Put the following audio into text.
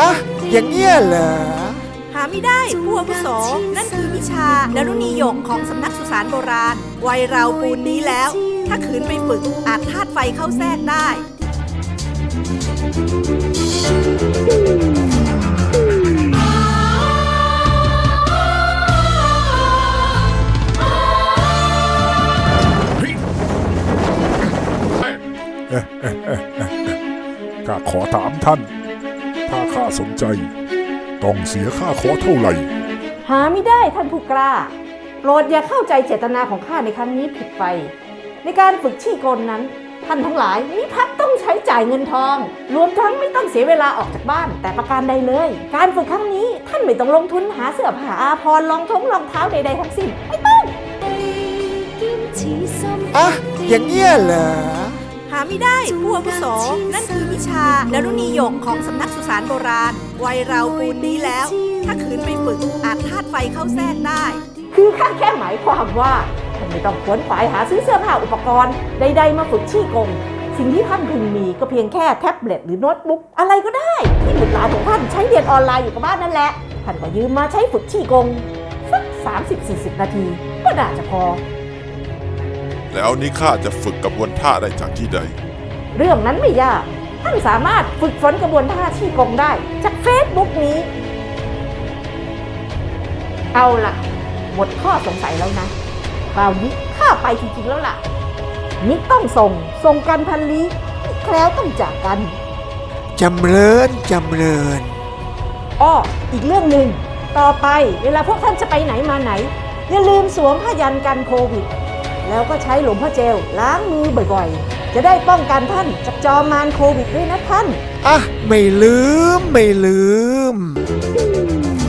อะ อย่างเงี้ยเหรอ หาไม่ได้ผู้อาวุโสนั่นคือวิชาดารุณียกของสำนักสุสานโบราณ วัยเราปูนนี้แล้ว ถ้าขืนไปฝึกอาจธาตุไฟเข้าแทรกได้ ข้าขอถามท่าน ถ้าข้าสนใจ ต้องเสียค่าขอเท่าไหร่ หาไม่ได้ท่านผู้กล้า โปรดอย่าเข้าใจเจตนาของข้าในครั้งนี้ผิดไป ในการฝึกชี้กลนั้น ท่านทั้งหลายมิพักต้องใช้จ่ายเงินทอง รวมทั้งไม่ต้องเสียเวลาออกจากบ้าน แต่ประการใดเลย การฝึกครั้งนี้ท่านไม่ต้องลงทุนหาเสื้อผ้าอาภรณ์รองท้องรองเท้าใดๆทั้งสิ้นไม่ต้องอะอย่างเงี้ยเหรอ หาไม่ได้ผู้อาวุโสนั่นคือวิ ชาดารุณียกของสำนักสุสานโบราณ วัยเราปูนนี้แล้ว ถ้าขืนไปฝึกอาจธาตุไฟเข้าแทรกได้ คือข้าแค่หมายความว่าท่านไม่ต้องขวนขวายหาซื้อเสื้อผ้าอุปกรณ์ใดๆมาฝึกชี้กง สิ่งที่ท่านพึงมีก็เพียงแค่แท็บเล็ตหรือโน้ตบุ๊กอะไรก็ได้ ที่บุตรหลานของท่านใช้เรียนออนไลน์อยู่กับบ้านนั่นแหละท่านก็ยืมมาใช้ฝึกชี้กงสัก30-40 นาที ก็น่าจะพอ แล้วนี้ข้าจะฝึกกระบวนท่าได้จากที่ใด เรื่องนั้นไม่ยาก ท่านสามารถฝึกฝนกระบวนท่าชี้กงได้ จากเฟซบุ๊กนี้ เอาล่ะ หมดข้อสงสัยแล้วนะคราวนี้ข้าไปจริงๆแล้วล่ะมิต้องส่งส่งกันพันลี้อีกแล้วต้องจากกันจำเริญจำเริญอ้ออีกเรื่องหนึ่งต่อไปเวลาพวกท่านจะไปไหนมาไหน อย่าลืมสวมผ้ายันกันโควิด แล้วก็ใช้หลวงพ่อเจลล้างมือบ่อยๆ จะได้ป้องกันท่านจากจอมมารโควิดด้วยนะท่าน อะ ไม่ลืม ไม่ลืม「